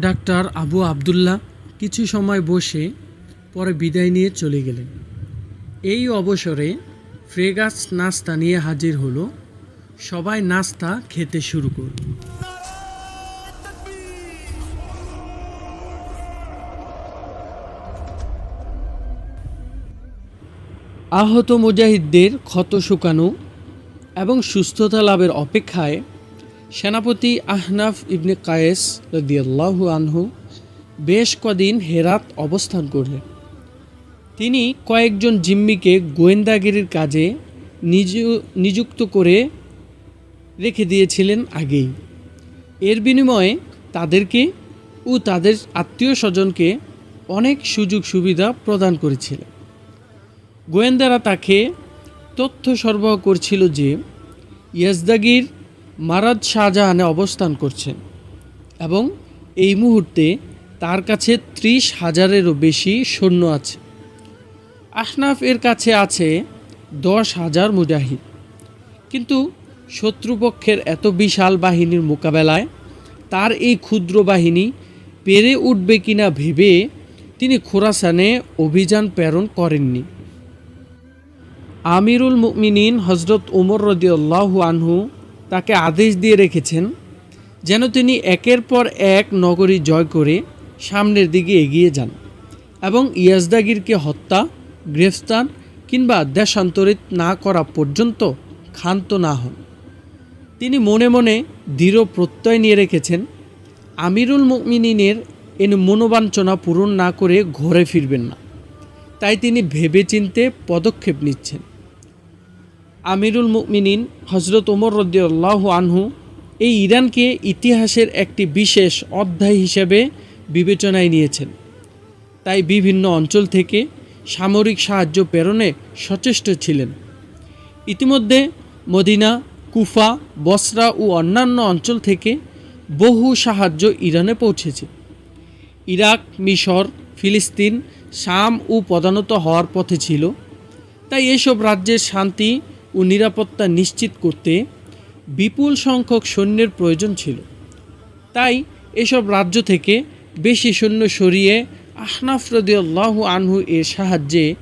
Doctor Abu Abdullah কিছু সময় বসে পরে বিদায় নিয়ে চলে গেলেন। এই অবসরে ফ্রেগাস নাস্তা নিয়ে হাজির হলো। সবাই নাস্তা খেতে শুরু করল। আহত মুজাহিদদের ক্ষত শুকানো এবং সুস্থতা লাভের অপেক্ষায় সেনাপতি আহনাফ ইবনে কায়েস রদিয়াল্লাহু আনহু বেশ কদিন হেরাত অবস্থান করলেন। তিনি কয়েকজন জিম্মিকে গোয়েন্দাগিরির কাজে নিযু- নিযুক্ত করে রেখে দিয়েছিলেন আগেই। এর বিনিময়ে তাদেরকে ও তাদের আত্মীয় স্বজনকে অনেক সুযোগ সুবিধা প্রদান করেছিলেন। গোয়েন্দারা তাকে তথ্য সরবরাহ করছিল যে ইয়াজদাগির মারাদ শাহজাহানে অবস্থান করছেন এবং এই মুহূর্তে তার কাছে ত্রিশ হাজারেরও বেশি সৈন্য আছে। আহনাফ এর কাছে আছে দশ হাজার মুজাহিদ। কিন্তু শত্রুপক্ষের এত বিশাল বাহিনীর মোকাবেলায় তার এই ক্ষুদ্র বাহিনী পেরে উঠবে কিনা ভেবে তিনি খোরাসানে অভিযান প্রেরণ করেননি। আমিরুল মুমিনিন হজরত ওমর রদিউল্লাহু আনহু তাকে আদেশ দিয়ে রেখেছেন যেন তিনি একের পর এক নগরী জয় করে সামনের দিকে এগিয়ে যান এবং ইয়াজদাগিরকে হত্যা, গ্রেফতার কিংবা দেশান্তরিত না করা পর্যন্ত ক্ষান্ত না হন। তিনি মনে মনে দৃঢ় প্রত্যয় নিয়ে রেখেছেন, আমিরুল মুমিনিনের এন মনোবাঞ্ছনা পূরণ না করে ঘরে ফিরবেন না। তাই তিনি ভেবেচিন্তে পদক্ষেপ নিচ্ছেন। আমিরুল মুমিনিন হজরত ওমর রদিয়াল্লাহু আনহু এই ইরানকে ইতিহাসের একটি বিশেষ অধ্যায় হিসেবে বিবেচনায় নিয়েছেন। তাই বিভিন্ন অঞ্চল থেকে সামরিক সাহায্য প্রেরণে সচেষ্ট ছিলেন। ইতিমধ্যে মদিনা, কুফা, বসরা ও অন্যান্য অঞ্চল থেকে বহু সাহায্য ইরানে পৌঁছেছে। ইরাক, মিশর, ফিলিস্তিন, শাম ও প্রধানত হওয়ার পথে ছিল। তাই এসব রাজ্যের শান্তি ও নিরাপত্তা নিশ্চিত করতে বিপুল সংখ্যক সৈন্যের প্রয়োজন ছিল। তাই এসব রাজ্য থেকে বেশি সৈন্য সরিয়ে আহনাফ রদিয়াল্লাহ আনহু এর সাহায্যে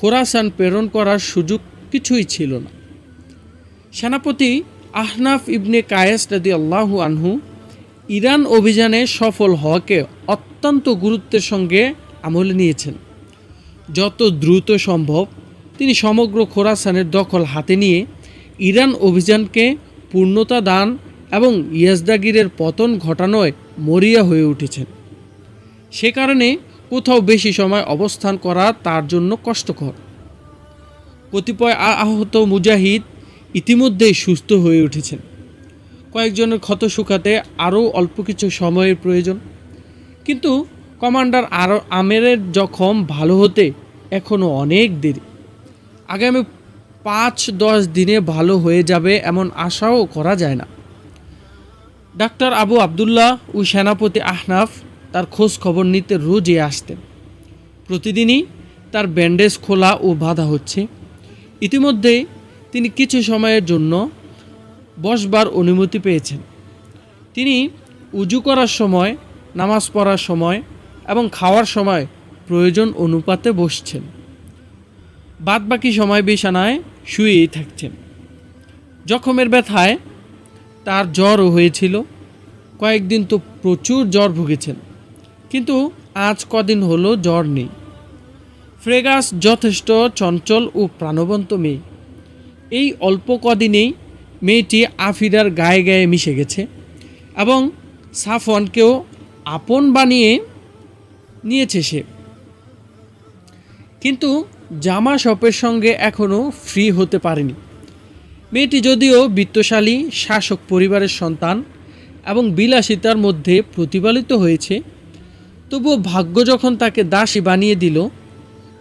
খোরাসান প্রেরণ করার সুযোগ কিছুই ছিল না। সেনাপতি আহনাফ ইবনে কায়েস রাদি আল্লাহু আনহু ইরান অভিযানে সফল হওয়াকে অত্যন্ত গুরুত্বের সঙ্গে আমলে নিয়েছেন। যত দ্রুত সম্ভব তিনি সমগ্র খোরাসানের দখল হাতে নিয়ে ইরান অভিযানকে পূর্ণতা দান এবং ইয়াজদাগিরের পতন ঘটানোয় মরিয়া হয়ে উঠেছেন। সে কারণে কোথাও বেশি সময় অবস্থান করা তার জন্য কষ্টকর। কতিপয় আহত মুজাহিদ ইতিমধ্যেই সুস্থ হয়ে উঠেছেন। কয়েকজনের ক্ষত শুকাতে আরও অল্প কিছু সময়ের প্রয়োজন। কিন্তু কমান্ডার আরও আমেরের জখম ভালো হতে এখনও অনেক দেরি। আগামী পাঁচ, দশ দিনে ভালো হয়ে যাবে এমন আশাও করা যায় না। ডাক্তার আবু আবদুল্লাহ ও সেনাপতি আহনাফ তার খোঁজ খবর নিতে রোজই আসতেন। প্রতিদিনই তার ব্যান্ডেজ খোলা ও বাঁধা হচ্ছে। ইতিমধ্যে তিনি কিছু সময়ের জন্য বসবার অনুমতি পেয়েছেন। তিনি উজু করার সময়, নামাজ পড়ার সময় এবং খাওয়ার সময় প্রয়োজন অনুপাতে বসছেন। বাদবাকি সময় বিছানায় শুয়েই থাকছেন। জখমের ব্যথায় তার জ্বরও হয়েছিল। কয়েকদিন তো প্রচুর জ্বর ভুগেছেন। কিন্তু আজ কদিন হলো জ্বর নেই। ফ্রেগাস যথেষ্ট চঞ্চল ও প্রাণবন্ত মেয়ে। এই অল্প কদিনেই মেয়েটি আফিরার গায়ে গায়ে মিশে গেছে এবং সাফওয়ানকেও আপন বানিয়ে নিয়েছে সে। কিন্তু জামা শপের সঙ্গে এখনও ফ্রি হতে পারেনি। মেয়েটি যদিও বিত্তশালী, শাসক পরিবারের সন্তান এবং বিলাসিতার মধ্যে প্রতিপালিত হয়েছে, তবুও ভাগ্য যখন তাকে দাসী বানিয়ে দিল,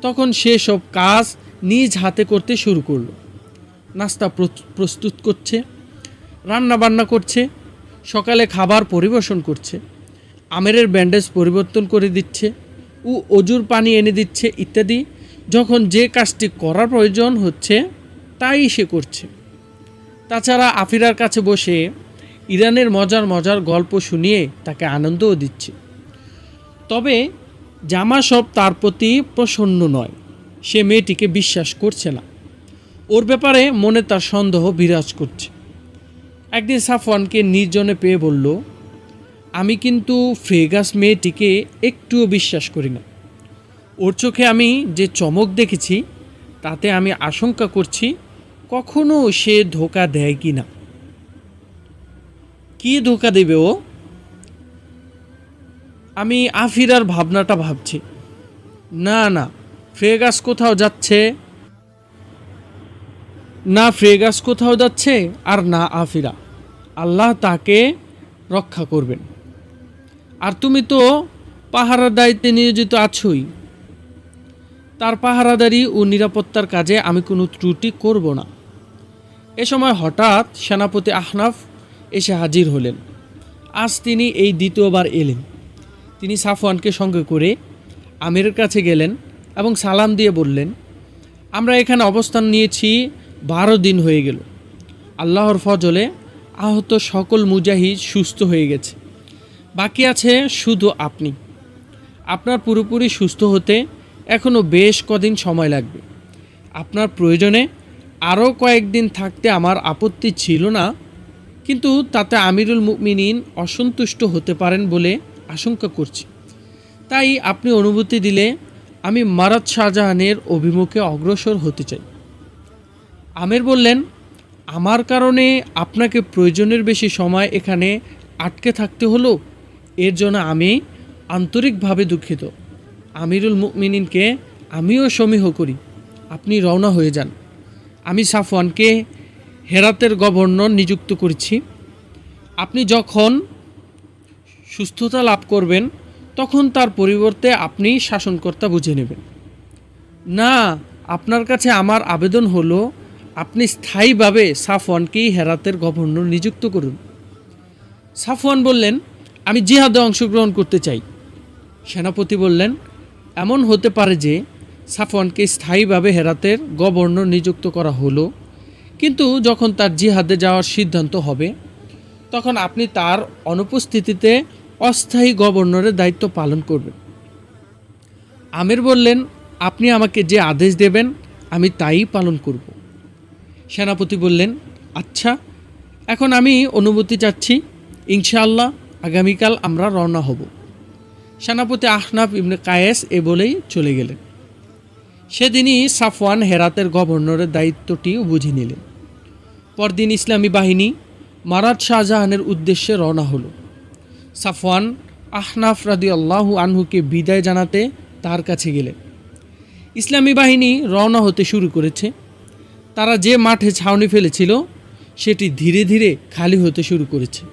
তখন সে সব কাজ নিজ হাতে করতে শুরু করল। নাস্তা প্রস্তুত করছে রান্না বান্না করছে, সকালে খাবার পরিবেশন করছে, আমেরের ব্যান্ডেজ পরিবর্তন করে দিচ্ছে ও অজুর পানি এনে দিচ্ছে ইত্যাদি যখন যে কাজটি করার প্রয়োজন হচ্ছে, তাই সে করছে। তাছাড়া আফিরার কাছে বসে ইরানের মজার মজার গল্প শুনিয়ে তাকে আনন্দও দিচ্ছে। তবে জামা সব তার প্রতি প্রসন্ন নয়। সে মেয়েটিকে বিশ্বাস করছে না। ওর ব্যাপারে মনে তার সন্দেহ বিরাজ করছে। একদিন সাফওয়ানকে নির্জনে পেয়ে বলল, আমি কিন্তু ফ্রেগাস মেয়েটিকে একটুও বিশ্বাস করি না। ওর চোখে আমি যে চমক দেখেছি, তাতে আমি আশঙ্কা করছি কখনো সে ধোকা দেয় কি না। কি ধোকা দেবে ও? আমি আফিরার ভাবনাটা ভাবছি। না না ফ্রেগাস কোথাও যাচ্ছে? না ফ্রেগাস কোথাও যাচ্ছে আর না আফিরা। আল্লাহ তাকে রক্ষা করবেন। আর তুমি তো পাহারার দায়িত্বে নিয়োজিত আছোই। তার পাহারাদারি ও নিরাপত্তার কাজে আমি কোনো ত্রুটি করব না। এ সময় হঠাৎ সেনাপতি আহনাফ এসে হাজির হলেন। আজ তিনি এই দ্বিতীয়বার এলেন। তিনি সাফওয়ানকে সঙ্গে করে আমিরের কাছে গেলেন এবং সালাম দিয়ে বললেন, আমরা এখানে অবস্থান নিয়েছি, বারো দিন হয়ে গেল। আল্লাহর ফজলে আহত সকল মুজাহিদ সুস্থ হয়ে গেছে। বাকি আছে শুধু আপনি। আপনার পুরোপুরি সুস্থ হতে এখনও বেশ কদিন সময় লাগবে। আপনার প্রয়োজনে আরও কয়েকদিন থাকতে আমার আপত্তি ছিল না, কিন্তু তাতে আমিরুল মুমিনিন অসন্তুষ্ট হতে পারেন বলে আশঙ্কা করছি। তাই আপনি অনুমতি দিলে আমি মারাত শাহজাহানের অভিমুখে অগ্রসর হতে চাই। আমির বললেন, আমার কারণে আপনাকে প্রয়োজনের বেশি সময় এখানে আটকে থাকতে হলো। এর জন্য আমি আন্তরিকভাবে দুঃখিত। আমিরুল মুমিনিনকে আমিও সমীহ করি। আপনি রওনা হয়ে যান। আমি সাফওয়ানকে হেরাতের গভর্নর নিযুক্ত করেছি। আপনি যখন সুস্থতা লাভ করবেন, তখন তার পরিবর্তে আপনি শাসনকর্তা বুঝে নেবেন। না, আপনার কাছে আমার আবেদন হলো, আপনি স্থায়ীভাবে সাফওয়ানকেই হেরাতের গভর্নর নিযুক্ত করুন। সাফওয়ান বললেন, আমি জিহাদে অংশগ্রহণ করতে চাই। সেনাপতি বললেন এমন হতে পারে যে সাফওয়ানকে স্থায়ীভাবে হেরাতের গভর্নর নিযুক্ত করা হলো, কিন্তু যখন তার জিহাদে যাওয়ার সিদ্ধান্ত হবে, তখন আপনি তার অনুপস্থিতিতে অস্থায়ী গভর্নরের দায়িত্ব পালন করবেন। আমির বললেন, আপনি আমাকে যে আদেশ দেবেন, আমি তাই পালন করব। সেনাপতি বললেন আচ্ছা এখন আমি অনুমতি চাচ্ছি, ইনশাআল্লাহ আগামীকাল আমরা রওনা হব। সেনাপতি আহনাফ ইবনে কায়েস এ বলেই চলে গেলেন। সেদিনই সাফওয়ান হেরাতের গভর্নরের দায়িত্বটিও বুঝে নিলেন। পরদিন ইসলামী বাহিনী মারাত শাহজাহানের উদ্দেশ্যে রওনা হলো। সাফওয়ান আহনাফ রাদি আল্লাহু আনহুকে বিদায় জানাতে তার কাছে গেলেন। ইসলামী বাহিনী রওনা হতে শুরু করেছে। তারা যে মাঠে ছাউনি ফেলেছিল, সেটি ধীরে ধীরে খালি হতে শুরু করেছে।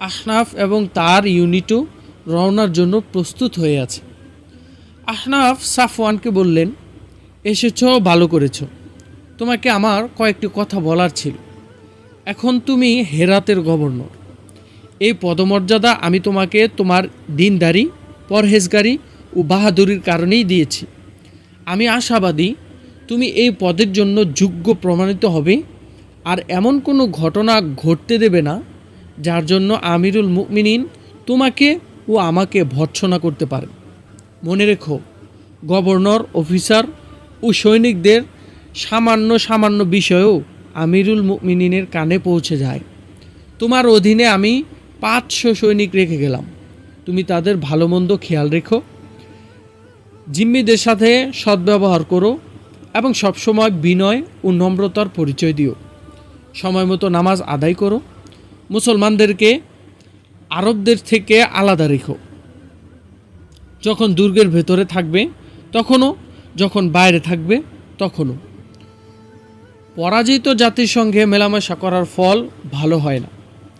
আহনাফ এবং তার ইউনিটও রওনার জন্য প্রস্তুত হয়ে আছে। আহনাফ সাফওয়ানকে বললেন, এসেছ, ভালো করেছ। তোমাকে আমার কয়েকটি কথা বলার ছিল। এখন তুমি হেরাতের গভর্নর। এই পদমর্যাদা আমি তোমাকে তোমার দিনদারি, পরহেজগারি ও বাহাদুরির কারণেই দিয়েছি। আমি আশাবাদী তুমি এই পদের জন্য যোগ্য প্রমাণিত হবে, আর এমন কোনো ঘটনা ঘটতে দেবে না, যার জন্য আমিরুল মুমিনিন তোমাকে ও আমাকে ভর্ৎসনা করতে পারে। মনে রেখো, গভর্নর, অফিসার ও সৈনিকদের সামান্য সামান্য বিষয়েও আমিরুল মিনিনের কানে পৌঁছে যায়। তোমার অধীনে আমি পাঁচশো সৈনিক রেখে গেলাম। তুমি তাদের ভালো মন্দ খেয়াল রেখো। জিম্মিদের সাথে সদ্ব্যবহার করো এবং সবসময় বিনয় ও নম্রতার পরিচয় দিও। সময় মতো নামাজ আদায় করো। মুসলমানদেরকে আরবদের থেকে আলাদা রেখো। যখন দুর্গের ভেতরে থাকবে, তখনও, যখন বাইরে থাকবে, তখনও। পরাজিত জাতির সঙ্গে মেলামেশা করার ফল ভালো হয় না।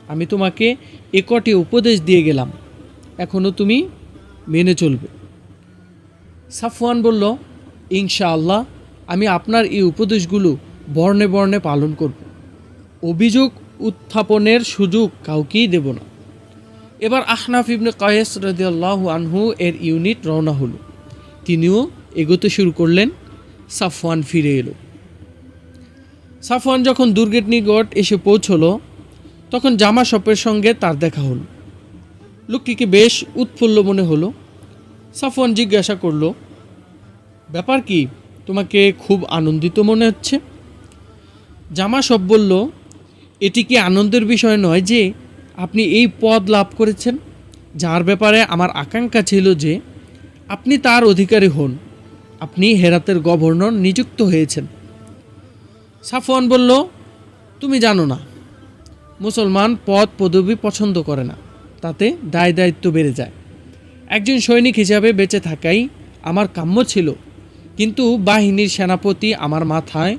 আমি তোমাকে একটি উপদেশ দিয়ে গেলাম। এখনও তুমি মেনে চলবে। সাফওয়ান বলল, ইনশাআল্লাহ, আমি আপনার এই উপদেশগুলো বর্ণে বর্ণে পালন করব। অভিযোগ উত্থাপনের সুযোগ কাউকেই দেব না। এবার আহনাফ ইবনে কয়েস রদিয়াল্লাহু আনহু এর ইউনিট রওনা হলো। তিনিও এগোতে শুরু করলেন, সাফওয়ান ফিরে এলো। সাফওয়ান যখন দুর্গের নিকট এসে পৌঁছল, তখন জামা শপের সঙ্গে তার দেখা হলো। লোকটিকে বেশ উৎফুল্ল মনে হলো। সাফওয়ান জিজ্ঞাসা করল, ব্যাপার কি? তোমাকে খুব আনন্দিত মনে হচ্ছে? জামা সব বলল, এটি কি আনন্দের বিষয় নয় যে আপনি এই পদ লাভ করেছেন, যার ব্যাপারে আমার আকাঙ্ক্ষা ছিল যে আপনি তার অধিকারী হন। আপনি হেরাতের গভর্নর নিযুক্ত হয়েছেন। সাফওয়ান বলল, তুমি জানো না, মুসলমান পদ পদবি পছন্দ করে না, তাতে দায় দায়িত্ব বেড়ে যায়। একজন সৈনিক হিসাবে বেঁচে থাকাই আমার কাম্য ছিল, কিন্তু বাহিনীর সেনাপতি আমার মাথায়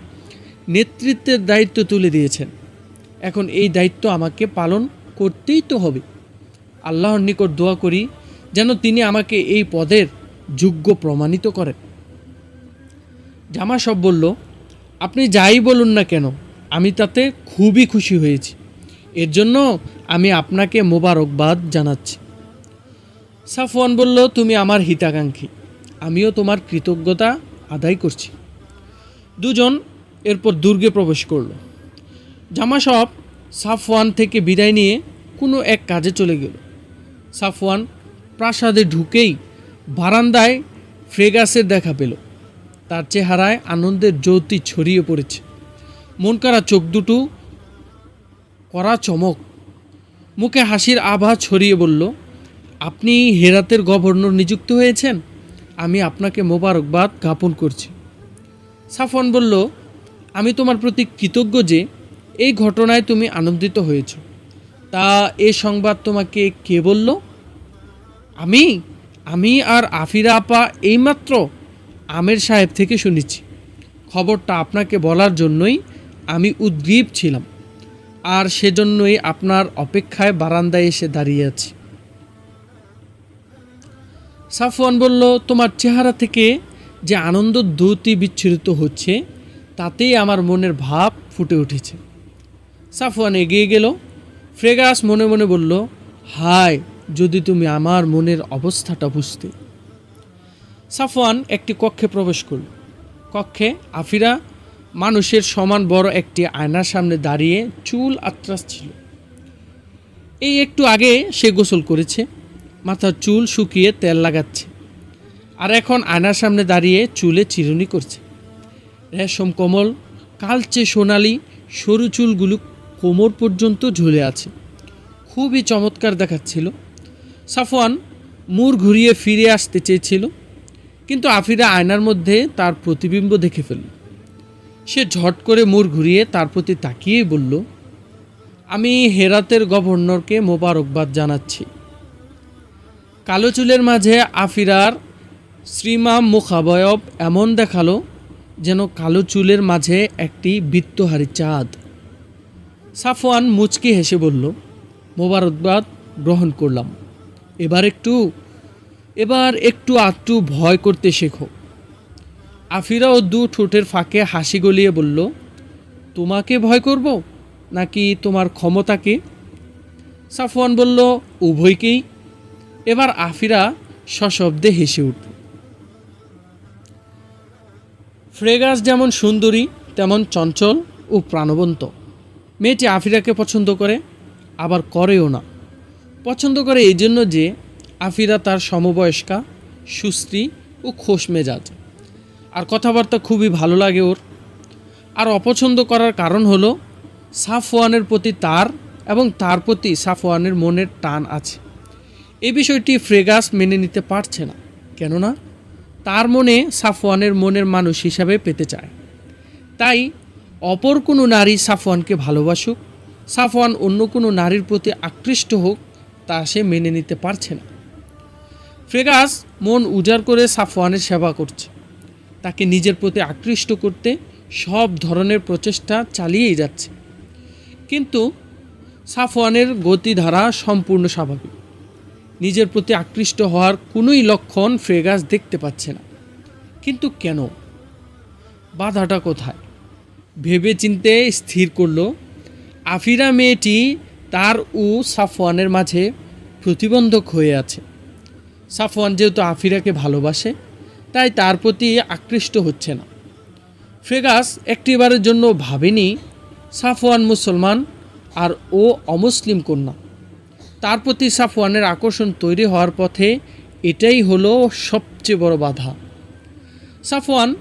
নেতৃত্বের দায়িত্ব তুলে দিয়েছেন। এখন এই দায়িত্ব আমাকে পালন করতেই তো হবে। আল্লাহর নিকট দোয়া করি যেন তিনি আমাকে এই পদের যোগ্য প্রমাণিত করেন। জামা সব বলল, আপনি যাই বলুন না কেন, আমি তাতে খুবই খুশি হয়েছি। এর জন্য আমি আপনাকে মোবারকবাদ জানাচ্ছি। সাফওয়ান বলল, তুমি আমার হিতাকাঙ্ক্ষী, আমিও তোমার কৃতজ্ঞতা আদায় করছি। দুজন এরপর দুর্গে প্রবেশ করল। জামা সব সাফওয়ান থেকে বিদায় নিয়ে কোনো এক কাজে চলে গেল। সাফওয়ান প্রাসাদে ঢুকেই বারান্দায় ফ্রেগাসের দেখা পেল। তার চেহারায় আনন্দের জ্যোতি ছড়িয়ে পড়েছে। মন করা চোখ দুটো করা চমক। মুখে হাসির আভা ছড়িয়ে বলল, আপনি হেরাতের গভর্নর নিযুক্ত হয়েছেন? আমি আপনাকে মোবারকবাদ জ্ঞাপন করছি। সাফন বলল, আমি তোমার প্রতি কৃতজ্ঞ যে এই ঘটনায় তুমি আনন্দিত হয়েছ। তা এ সংবাদ তোমাকে কে বলল? আমি? আমি আর আফিরা আপা এইমাত্র আমের সাহেব থেকে শুনেছি। খবরটা আপনাকে বলার জন্যই আমি উদ্গ্রীব ছিলাম। আর সেজন্যই আপনার অপেক্ষায় বারান্দায় এসে দাঁড়িয়ে আছি। সাফওয়ান বলল, তোমার চেহারা থেকে যে আনন্দ দ্যুতি বিচ্ছুরিত হচ্ছে, তাতেই আমার মনের ভাব ফুটে উঠেছে। সাফওয়ান এগিয়ে গেল। ফ্রেগাস মনে মনে বলল, হায়, যদি তুমি আমার মনের অবস্থাটা বুঝতে। সাফওয়ান একটি কক্ষে প্রবেশ করল। কক্ষে আফিরা মানুষের সমান বড় একটি আয়নার সামনে দাঁড়িয়ে চুল আত্রাস ছিল এই একটু আগে সে গোসল করেছে, মাথার চুল শুকিয়ে তেল লাগাচ্ছে, আর এখন আয়নার সামনে দাঁড়িয়ে চুলে চিরুনি করছে। রেশম কমল, কালচে সোনালি, সরু চুলগুলো কোমর পর্যন্ত ঝুলে আছে। খুবই চমৎকার দেখাচ্ছিল। সাফওয়ান মুর ঘুরিয়ে ফিরে আসতে চেয়েছিল, কিন্তু আফিরা আয়নার মধ্যে তার প্রতিবিম্ব দেখে ফেলল। সে ঝট করে মুর ঘুরিয়ে তার প্রতি তাকিয়েই বলল, আমি হেরাতের গভর্নরকে মোবারকবাদ জানাচ্ছি। কালো চুলের মাঝে আফিরার শ্রীমাম মুখাবয়ব এমন দেখাল যেন কালো চুলের মাঝে একটি বৃত্তহারী চাঁদ। সাফওয়ান মুচকি হেসে বলল, মোবারকবাদ গ্রহণ করলাম। এবার একটু এবার একটু আটটু ভয় করতে শেখো। আফিরাও দু ঠোঁটের ফাঁকে হাসি গলিয়ে বলল, তোমাকে ভয় করব নাকি তোমার ক্ষমতাকে? সাফওয়ান বলল, উভয়কেই। এবার আফিরা সশব্দে হেসে উঠল। ফ্রেগাস যেমন সুন্দরী, তেমন চঞ্চল ও প্রাণবন্ত। মেয়েটি আফিরাকে পছন্দ করে, আবার করেও না। পছন্দ করে এই জন্য যে আফিরা তার সমবয়স্কা, সুশ্রী ও খোশ মেজাজ। আর কথাবার্তা খুবই ভালো লাগে ওর। আর অপছন্দ করার কারণ হলো, সাফওয়ানের প্রতি তার এবং তার প্রতি সাফওয়ানের মনের টান আছে। এই বিষয়টি ফ্রেগাস মেনে নিতে পারছে না, কেননা তার মনে সাফওয়ানের মনের মানুষ হিসাবে পেতে চায়। তাই অপর কোনো নারী সাফওয়ানকে ভালোবাসুক, সাফওয়ান অন্য কোনো নারীর প্রতি আকৃষ্ট হোক, তা সে মেনে নিতে পারছে না। ফ্রেগাস মন উজাড় করে সাফওয়ানের সেবা করছে। তাকে নিজের প্রতি আকৃষ্ট করতে সব ধরনের প্রচেষ্টা চালিয়েই যাচ্ছে। কিন্তু সাফওয়ানের গতিধারা সম্পূর্ণ স্বাভাবিক। নিজের প্রতি আকৃষ্ট হওয়ার কোনোই লক্ষণ ফ্রেগাস দেখতে পাচ্ছে না। কিন্তু কেন? বাধাটা কোথায়? ভেবে চিনতে স্থির করল। আফিরা মেয়েটি তার ও সাফওয়ানের মাঝে প্রতিবন্ধক হয়ে আছে। সাফওয়ান যেহেতু আফিরাকে ভালোবাসে, তাই তার প্রতি আকৃষ্ট হচ্ছে না। ফ্রেগাস একটিবারের জন্য ভাবেনি সাফওয়ান মুসলমান আর ও অমুসলিম কন্যা। তার প্রতি সাফওয়ানের আকর্ষণ তৈরি হওয়ার পথে এটাই হলো সবচেয়ে বড় বাধা। সাফওয়ান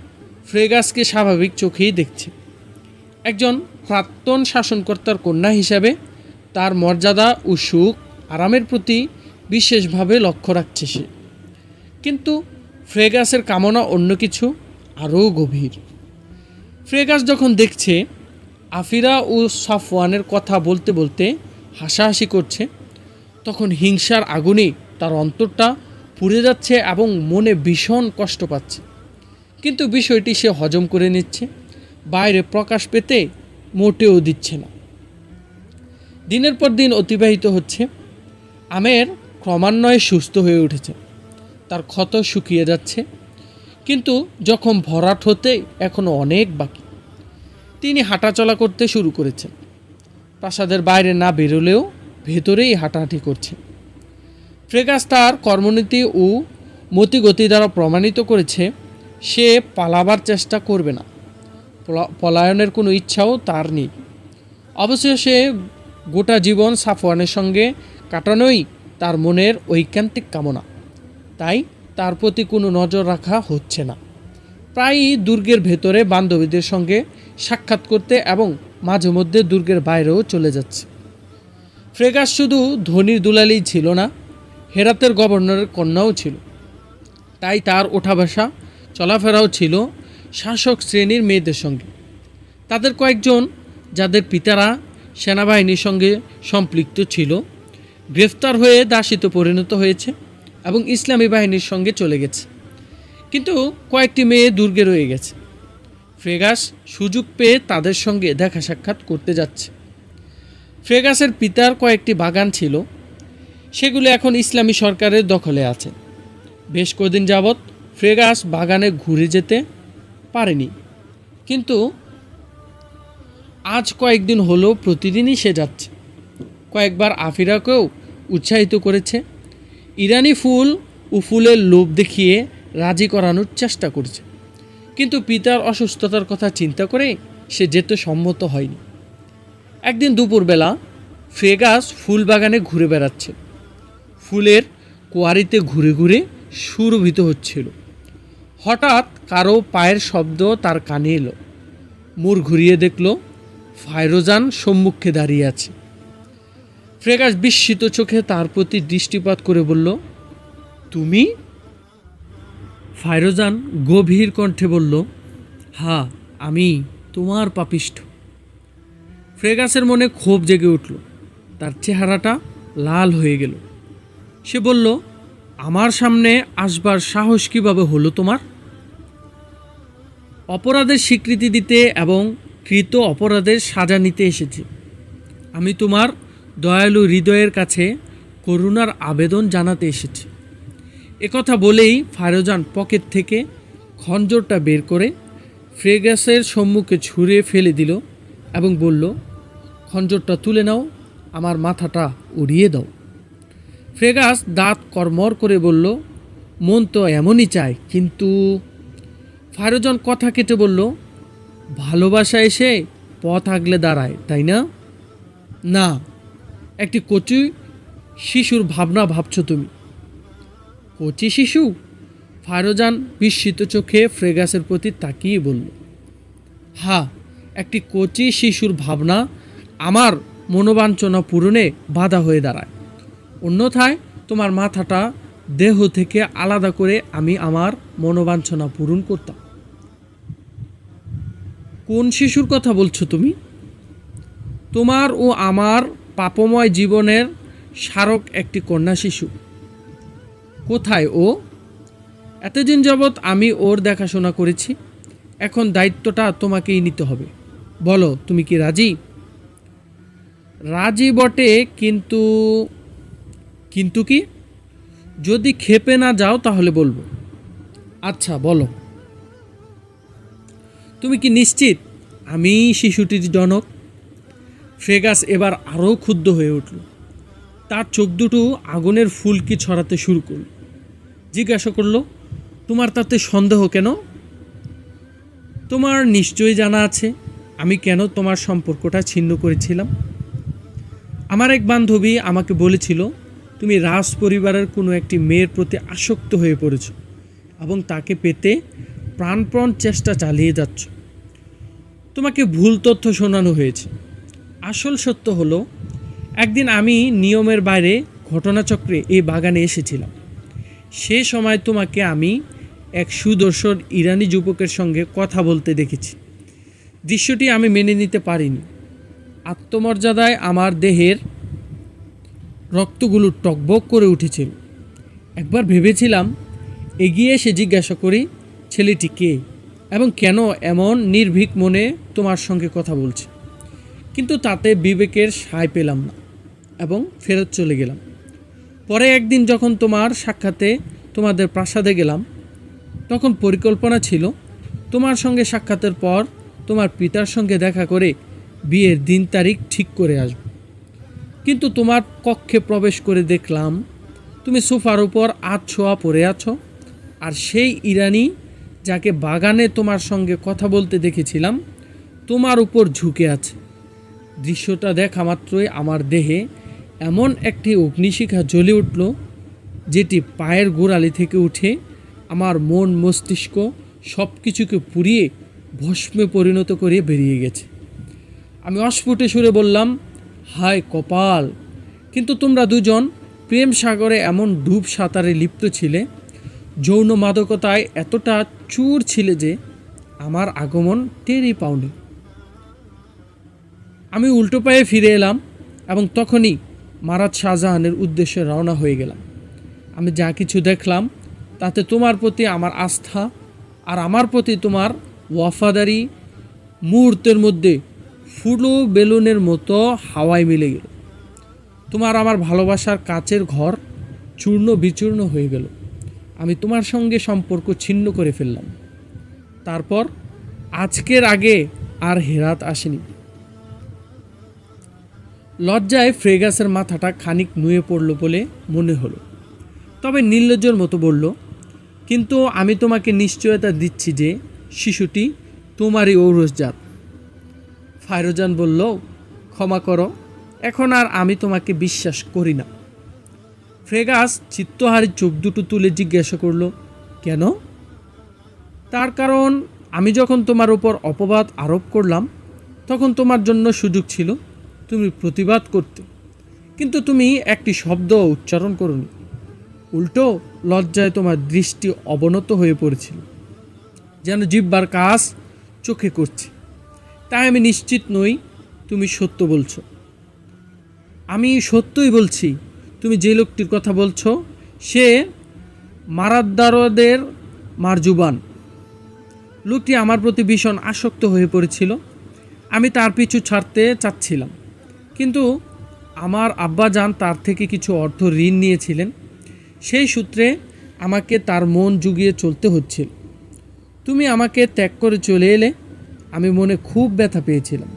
ফ্রেগাসকে স্বাভাবিক চোখেই দেখছে। একজন প্রাক্তন শাসনকর্তার কন্যা হিসাবে তার মর্যাদা ও সুখ আরামের প্রতি বিশেষভাবে লক্ষ্য রাখছে সে। কিন্তু ফ্রেগাসের কামনা অন্য কিছু, আরও গভীর। ফ্রেগাস যখন দেখছে, আফিরা ও সাফওয়ানের কথা বলতে বলতে হাসাহাসি করছে, তখন হিংসার আগুনে তার অন্তরটা পুড়ে যাচ্ছে এবং মনে ভীষণ কষ্ট পাচ্ছে। কিন্তু বিষয়টি সে হজম করে নিচ্ছে। বাইরে প্রকাশ পেতে মোটেও দিচ্ছে না। দিনের পর দিন অতিবাহিত হচ্ছে। আমের ক্রমান্বয়ে সুস্থ হয়ে উঠেছে। তার ক্ষত শুকিয়ে যাচ্ছে। কিন্তু যখন ভরাট হতে এখনও অনেক বাকি। তিনি হাঁটাচলা করতে শুরু করেছেন। প্রাসাদের বাইরে না বেরোলেও ভেতরেই হাঁটাহাঁটি করছে। ফ্রেগাস তার কর্মনীতি ও মতিগতি দ্বারা প্রমাণিত করেছে, সে পালাবার চেষ্টা করবে না। পলায়নের কোনো ইচ্ছাও তার নেই। অবশ্য সে গোটা জীবন সাফওয়ানের সঙ্গে কাটানোই তার মনের ঐকান্তিক কামনা। তাই তার প্রতি কোনো নজর রাখা হচ্ছে না। প্রায়ই দুর্গের ভেতরে বান্ধবীদের সঙ্গে সাক্ষাৎ করতে এবং মাঝে মধ্যে দুর্গের বাইরেও চলে যাচ্ছে। ফ্রেগাস শুধু ধনির দুলালেই ছিল না, হেরাতের গভর্নরের কন্যাও ছিল। তাই তার ওঠা বসা চলাফেরাও ছিল শাসক শ্রেণির মেয়েদের সঙ্গে। তাদের কয়েকজন, যাদের পিতারা সেনাবাহিনীর সঙ্গে সম্পৃক্ত ছিল, গ্রেফতার হয়ে দাসিতে পরিণত হয়েছে এবং ইসলামী বাহিনীর সঙ্গে চলে গেছে। কিন্তু কয়েকটি মেয়ে দুর্গে রয়ে গেছে। ফ্রেগাস সুযোগ পেয়ে তাদের সঙ্গে দেখা সাক্ষাৎ করতে যাচ্ছে। ফ্রেগাসের পিতার কয়েকটি বাগান ছিল। সেগুলো এখন ইসলামী সরকারের দখলে আছে। বেশ কদিন যাবৎ ফ্রেগাস বাগানে ঘুরে যেতে পারেনি। কিন্তু আজ কয়েকদিন হলো প্রতিদিনই সে যাচ্ছে। কয়েকবার আফিরাকেও উৎসাহিত করেছে। ইরানি ফুল ও ফুলের লোভ দেখিয়ে রাজি করানোর চেষ্টা করছে। কিন্তু পিতার অসুস্থতার কথা চিন্তা করে সে যেতে সম্মত হয়নি। একদিন দুপুরবেলা ফ্রেগাস ফুল বাগানে ঘুরে বেড়াচ্ছে। ফুলের কোয়ারিতে ঘুরে ঘুরে সুরভিত হচ্ছিল। হঠাৎ কারও পায়ের শব্দ তার কানে এলো। মুর ঘুরিয়ে দেখল, ফায়রোজান সম্মুখে দাঁড়িয়ে আছে। ফ্রেগাস বিস্মিত চোখে তার প্রতি দৃষ্টিপাত করে বলল, তুমি? ফায়রোজান গভীর কণ্ঠে বলল, হা, আমি তোমার পাপিষ্ঠ। ফ্রেগাসের মনে ক্ষোভ জেগে উঠল। তার চেহারাটা লাল হয়ে গেল। সে বলল আমার সামনে আসবার সাহস কীভাবে হলো তোমার? অপরাধের স্বীকৃতি দিতে এবং কৃত অপরাধের সাজা নিতে এসেছি। আমি তোমার দয়ালু হৃদয়ের কাছে করুণার আবেদন জানাতে এসেছি। একথা বলেই ফারোজান পকেট থেকে খঞ্জরটা বের করে ফ্রেগাসের সম্মুখে ছুঁড়ে ফেলে দিল এবং বলল, খঞ্জরটা তুলে নাও, আমার মাথাটা উড়িয়ে দাও। ফ্রেগাস দাঁত কর্মর করে বলল, মন তো এমনই চায়, কিন্তু ফারোজন কথা কেটে বলল, ভালোবাসা এসে পথ আগলে দাঁড়ায়, তাই না? না, একটি কচি শিশুর ভাবনা ভাবছ তুমি। কচি শিশু? ফারোজান বিস্মিত চোখে ফ্রেগাসের প্রতি তাকিয়ে বলল হ্যাঁ একটি কচি শিশুর ভাবনা আমার মনোবাঞ্ছনা পূরণে বাধা হয়ে দাঁড়ায়। অন্যথায় তোমার মাথাটা দেহ থেকে আলাদা করে আমি আমার মনোবাঞ্ছনা পূরণ করতাম। কোন শিশুর কথা বলছো তুমি? তোমার ও আমার পাপময় জীবনের স্মারক একটি কন্যা শিশু। কোথায় ও? এতদিন যাবৎ আমি ওর দেখাশোনা করেছি। এখন দায়িত্বটা তোমাকেই নিতে হবে। বলো, তুমি কি রাজি? রাজি বটে, কিন্তু কিন্তু কি? যদি খেপে না যাও তাহলে বলব। আচ্ছা বলো। তুমি কি নিশ্চিত? আমি শিশুটির জনক। ফ্রেগাস এবার আরও ক্ষুব্ধ হয়ে উঠল। তার চোখ দুটো আগুনের ফুলকি ছড়াতে শুরু করল। জিজ্ঞাসা করল, তোমার তাতে সন্দেহ কেন? তোমার নিশ্চয়ই জানা আছে। আমি কেন তোমার সম্পর্কটা ছিন্ন করেছিলাম? আমার এক বান্ধবী আমাকে বলেছিল তুমি রাজ পরিবারের কোনো একটি মেয়ের প্রতি আসক্ত হয়ে পড়েছ এবং তাকে পেতে প্রাণপণ চেষ্টা চালিয়ে যাচ্ছ। তোমাকে ভুল তথ্য শোনানো হয়েছে। আসল সত্য হলো, একদিন আমি নিয়মের বাইরে ঘটনাচক্রে এই বাগানে এসেছিলাম। সে সময় তোমাকে আমি এক সুদর্শন ইরানি যুবকের সঙ্গে কথা বলতে দেখেছি। দৃশ্যটি আমি মেনে নিতে পারিনি। আত্মমর্যাদায় আমার দেহের রক্তগুলো টকবক করে উঠেছে একবার ভেবেছিলাম, এগিয়ে এসে জিজ্ঞাসা করি, ছেলেটি কে? এবং কেন এমন নির্ভীক মনে তোমার সঙ্গে কথা বলছে? কিন্তু তাতে বিবেকের সায় পেলাম না এবং ফেরত চলে গেলাম। পরে একদিন যখন তোমার সাক্ষাতে তোমাদের প্রাসাদে গেলাম, তখন পরিকল্পনা ছিল, তোমার সঙ্গে সাক্ষাতের পর তোমার পিতার সঙ্গে দেখা করে বিয়ের দিন তারিখ ঠিক করে আসব। কিন্তু তোমার কক্ষে প্রবেশ করে দেখলাম, তুমি সোফার উপর আধ ছোঁয়া পড়ে আছো, আর সেই ইরানি যাকে বাগানে তোমার সঙ্গে কথা বলতে দেখেছিলাম, তোমার উপর ঝুঁকে আছে। দৃশ্যটা দেখা মাত্রই আমার দেহে এমন একটি অগ্নিশিখা জ্বলে উঠল, যেটি পায়ের গোড়ালি থেকে উঠে আমার মন মস্তিষ্ক সব কিছুকে পুড়িয়ে ভস্মে পরিণত করে বেরিয়ে গেছে। আমি অস্ফুটে সুরে বললাম হায় কপাল। কিন্তু তোমরা দুজন প্রেম সাগরে এমন ডুব সাঁতারে লিপ্ত ছিলে, যৌন মাদকতায় এতটা চুর ছিলে যে আমার আগমন টেরই পাওনি। আমি উল্টো পায়ে ফিরে এলাম এবং তখনই মারাত শাহজাহানের উদ্দেশ্যে রওনা হয়ে গেলাম। আমি যা কিছু দেখলাম, তাতে তোমার প্রতি আমার আস্থা আর আমার প্রতি তোমার ওয়াফাদারি মুহূর্তের মধ্যে ফুলো বেলুনের মতো হাওয়ায় মিলে গেল। তোমার আমার ভালোবাসার কাচের ঘর চূর্ণ বিচূর্ণ হয়ে গেল। আমি তোমার সঙ্গে সম্পর্ক ছিন্ন করে ফেললাম। তারপর আজকের আগে আর হেরাত আসেনি। লজ্জায় ফ্রেগাসের মাথাটা খানিক নুয়ে পড়ল বলে মনে হলো। তবে নির্লজ্জর মতো বলল, কিন্তু আমি তোমাকে নিশ্চয়তা দিচ্ছি যে শিশুটি তোমারই ঔরসজাত। ফায়রোজান বলল, ক্ষমা করো, এখন আর আমি তোমাকে বিশ্বাস করি না। ফ্রেগাস চিত্তহারি চোখ দুটো তুলে জিজ্ঞাসা করল, কেন? তার কারণ, আমি যখন তোমার উপর অপবাদ আরোপ করলাম, তখন তোমার জন্য সুযোগ ছিল, তুমি প্রতিবাদ করতে। কিন্তু তুমি একটি শব্দ উচ্চারণ করনি। উল্টো লজ্জায় তোমার দৃষ্টি অবনত হয়ে পড়েছিল, যেন জিব্বার কাজ চোখে করছে। তাই আমি নিশ্চিত নই, তুমি সত্য বলছো। আমি সত্যই বলছি, তুমি যে লোকটির কথা বলছো, সে মারাদ্দারদের মারজুবান। লোকটি আমার প্রতি ভীষণ আসক্ত হয়ে পড়েছিল। আমি তার পিছু ছাড়তে চাচ্ছিলাম। কিন্তু আমার আব্বাজান তার থেকে কিছু অর্থ ঋণ নিয়েছিলেন। সেই সূত্রে আমাকে তার মন জুগিয়ে চলতে হচ্ছিল। তুমি আমাকে ত্যাগ করে চলে এলে আমি মনে খুব ব্যথা পেয়েছিলাম।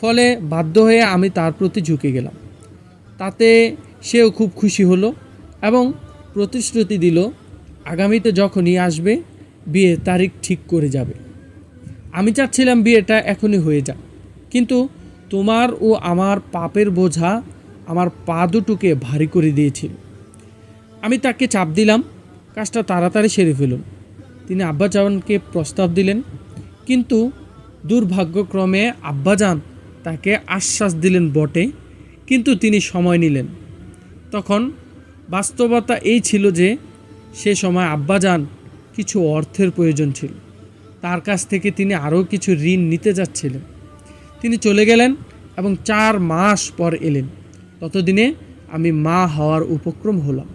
ফলে বাধ্য হয়ে আমি তার প্রতি ঝুঁকে গেলাম। তাতে সেও খুব খুশি হলো এবং প্রতিশ্রুতি দিল, আগামীতে যখনই আসবে বিয়ে তারিখ ঠিক করে যাবে। আমি চাচ্ছিলাম বিয়েটা এখনই হয়ে যাক। কিন্তু তোমার ও আমার পাপের বোঝা আমার পা দুটোকে ভারী করে দিয়েছিল। আমি তাকে চাপ দিলাম, কাজটা তাড়াতাড়ি সেরে ফেলুন। তিনি আব্বাজানকে প্রস্তাব দিলেন। কিন্তু দুর্ভাগ্যক্রমে আব্বাজান তাকে আশ্বাস দিলেন বটে, কিন্তু তিনি সময় নিলেন। তখন বাস্তবতা এই ছিল যে সে সময় আব্বাজান কিছু অর্থের প্রয়োজন ছিল। তার কাছ থেকে তিনি আরও কিছু ঋণ নিতে যাচ্ছিলেন। তিনি চলে গেলেন এবং চার মাস পর এলেন। ততদিনে আমি মা হওয়ার উপক্রম হলাম।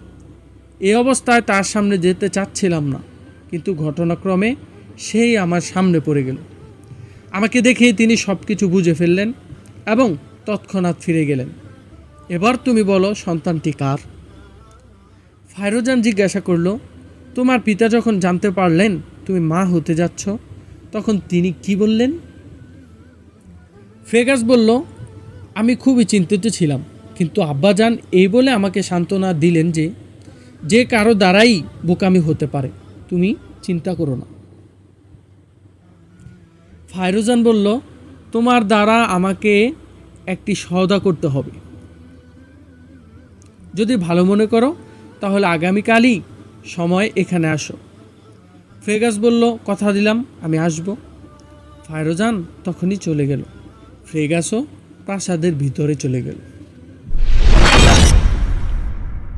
এই অবস্থায় তার সামনে যেতে চাচ্ছিলাম না, কিন্তু ঘটনাক্রমে সেই আমার সামনে পড়ে গেল। আমাকে দেখে তিনি সব কিছু বুঝে ফেললেন এবং তৎক্ষণাৎ ফিরে গেলেন। এবার তুমি বলো, সন্তানটি কার? ফাইরোজান জিজ্ঞাসা করল, তোমার পিতা যখন জানতে পারলেন তুমি মা হতে যাচ্ছ, তখন তিনি কি বললেন? ফ্রেগাস বলল, আমি খুবই চিন্তিত ছিলাম, কিন্তু আব্বাজান এই বলে আমাকে সান্ত্বনা দিলেন যে যে কারও দ্বারাই বোকামি হতে পারে। তুমি চিন্তা করো না। ফায়রুজান বলল, তোমার দ্বারা আমাকে একটি সওদা করতে হবে। যদি ভালো মনে করো, তাহলে আগামীকালই সময় এখানে আসো। ফ্রেগাস বলল, কথা দিলাম, আমি আসব। ফাইরোজান তখনই চলে গেল। ফ্রেগাসও প্রাসাদের ভিতরে চলে গেল।